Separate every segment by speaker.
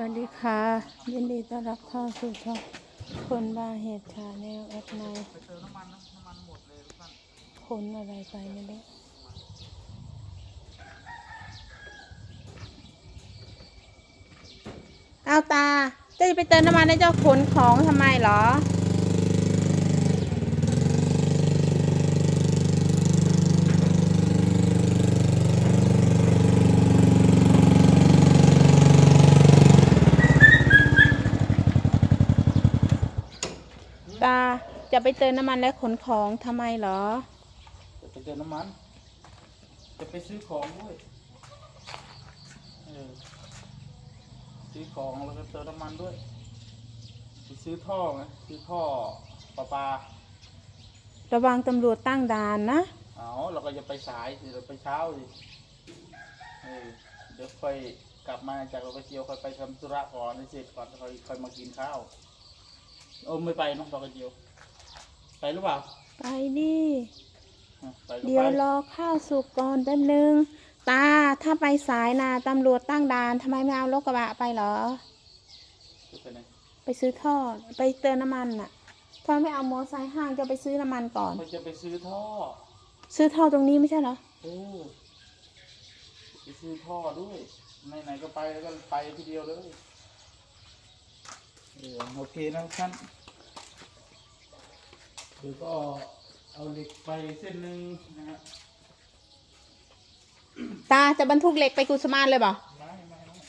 Speaker 1: วัสดีค่ะ ยินดีต้อนรับเข้าสู่ช่องคนบ้าเหตุชาแนลแอดไน
Speaker 2: ไปเติมน้ำมันน้ำมันหมดเลยทุกท่าน
Speaker 1: อะไรไปไม่ได้เอาตา จะไปเติมน้ำมันให้เจ้าขนของทำไมเหรอ ตาจะไปเติมน้ำมันและขนของทำไมเหรอ
Speaker 2: จะไปเติมน้ำมัน จะไปซื้อของด้วยเออซื้อของแล้วก็เติมน้ำมันด้วยไปซื้อท่อไงซื้อท่อประปา
Speaker 1: ระวังตำรวจตั้งด่านนะ
Speaker 2: เอาเราก็จะไปสายสิเราไปเช้าสิเออเดี๋ยวค่อยกลับมาจากเราไปเที่ยวค่อยไปทำธุระก่อนให้เสร็จก่อนแล้วค่อยค่อยมากินข้าว โอ้ไม่ไปเน้องเราก็เที่ยว ไปหรือเปล่า
Speaker 1: ไปดิ
Speaker 2: อะไปก็
Speaker 1: เดี๋ยว
Speaker 2: ไป
Speaker 1: รอข้าวสุกก่อนแป๊บนึง ตาถ้าไปสายนะตำรวจตั้งด่านทำไมไม่เอารถกระบะไปเหรอ
Speaker 2: จะไปไหน
Speaker 1: ไปซื้อท่อไปเติมน้ำมันน่ะทำไมไม่เอามอไซค์ห้างจะไปซื้อน้ำมันก่อน
Speaker 2: เขาจะไปซื้อท่อ
Speaker 1: ซื้อท่อตรงนี้ไม่ใช่เหรอ
Speaker 2: เออไปซื้อท่อด้วยไหนๆก็ไปแล้วก็ไปทีเดียวเลย เออโอเคนะท่านเดี๋ยวก็เอาเหล็กไปเส้นหนึ่งนะฮะ
Speaker 1: ตาจะบรรทุกเหล็กไปกุสมานเลยเปล่า
Speaker 2: ไม่ไม่ไม่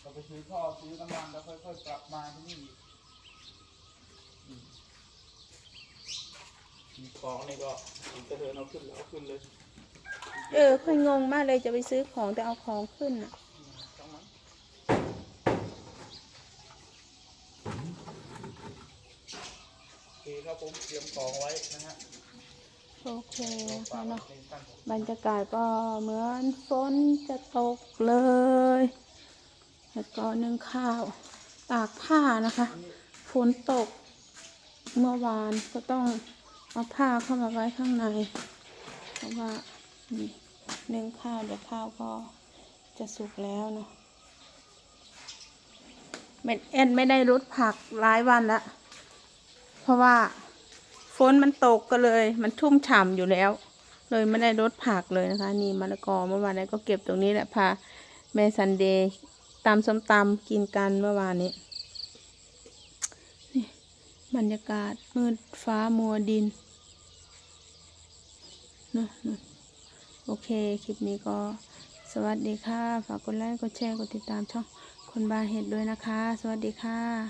Speaker 2: เราไปซื้อท่อซื้อน้ำมันแล้วค่อยๆกลับมาที่นี่อีกอืมของนี่ก็ผมจะเดินเอาขึ้นแล้วเอาขึ้นเลย
Speaker 1: เออค่อยงงมากเลยจะไปซื้อของแต่เอาของขึ้นน่ะ
Speaker 2: ช่างมันโอเคครับผมเตรียมของไว้นะฮะ
Speaker 1: โอเค
Speaker 2: ฝา
Speaker 1: ค่ะ
Speaker 2: กไว้
Speaker 1: เนาะ
Speaker 2: ในตั้ง
Speaker 1: บรรยากาศก็เหมือนฝนจะตกเลย แล้วก็นึ่งข้าวตากผ้านะคะ ฝนตกเมื่อวานก็ต้องเอาผ้าเข้ามาไว้ข้างใน เพราะว่านี่นึ่งข้าวเดี๋ยวข้าวก็จะสุกแล้วเนาะเม็ดเอ็นไม่ได้รดผักหลายวันละเพ ราะว่าฝนมันตกก็เลย มันทุ่มฉ่ำอยู่แล้ว เลยไม่ได้รดผักเลยนะคะ นี่มะละกอเมื่อวานนี้ก็เก็บตรงนี้แหละพาแม่ซันเดย์ตำส้มตำกินกันเมื่อวานนี้นี่บรรยากาศมืดฟ้ามัวดินเนะนะโอเค คลิปนี้ก็สวัสดีค่ะ ฝากกดไลค์ กดแชร์ กดติดตามช่องคนบาเห็ดด้วยนะคะ สวัสดีค่ะ